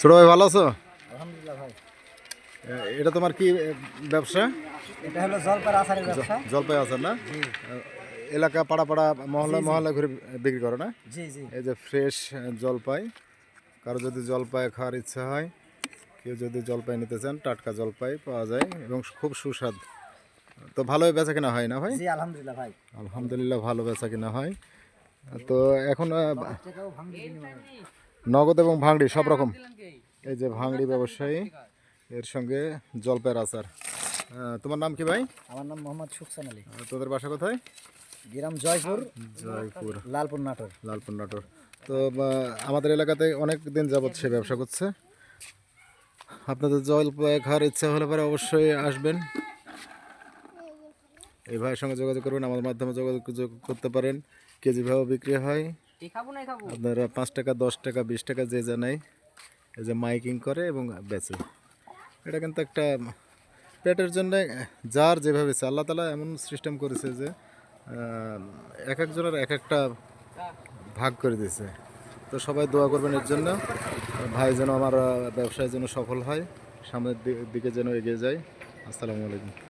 ছোট ভাই ভালো আছো? আলহামদুলিল্লাহ ভাই। এটা তোমার কি ব্যবসা? এটা হলো জলপার আচারের ব্যবসা। জলপাই আছে না? এলাকা পাড়া পাড়া মহল্লা মহল্লা ঘুরে বিক্রি করো না? এই যে ফ্রেশ জলপাই। কারও যদি জলপাই খাওয়ার ইচ্ছা হয় কেউ যদি জলপাই নিতে চান টাটকা জলপাই পাওয়া যায় এবং খুব সুস্বাদ। তো ভালোই বেচা কিনা হয় না ভাই? আলহামদুলিল্লাহ ভাই। আলহামদুলিল্লাহ ভালো বেচা কিনা হয়। তো এখন নগদ এবং ভাঙড়ি সব রকম? এই যে ভাঙড়ি ব্যবসায়ী এর সঙ্গে জলপাইয়ের আচার তোমার নাম কি ভাই? আমার নাম মোহাম্মদ সুকসান আলী। তোদের বাসা কোথায়? গ্রাম জয়পুর। জয়পুর। লালপুর নাটোর। লালপুর নাটোর। তো আমাদের এলাকাতে অনেক দিন যাবৎ সে ব্যবসা করছে। আপনাদের জলপাই খাওয়ার ইচ্ছা হলে পরে অবশ্যই আসবেন। এই ভাইয়ের সঙ্গে যোগাযোগ করবেন আমাদের মাধ্যমে যোগাযোগ করতে পারেন। কেজি ভাবে বিক্রি হয়। আপনারা পাঁচ টাকা দশ টাকা বিশ টাকা যে যা নেয় এই যে মাইকিং করে এবং বেচে। এটা কিন্তু একটা পেটের জন্য যার যেভাবে আল্লাহ তালা এমন সিস্টেম করেছে যে এক একজনের এক একটা ভাগ করে দিয়েছে। তো সবাই দোয়া করবেন এর জন্য। ভাই যেন আমার ব্যবসায় যেন সফল হয়, সামনের দিকে যেন এগিয়ে যায়। আসসালামু আলাইকুম।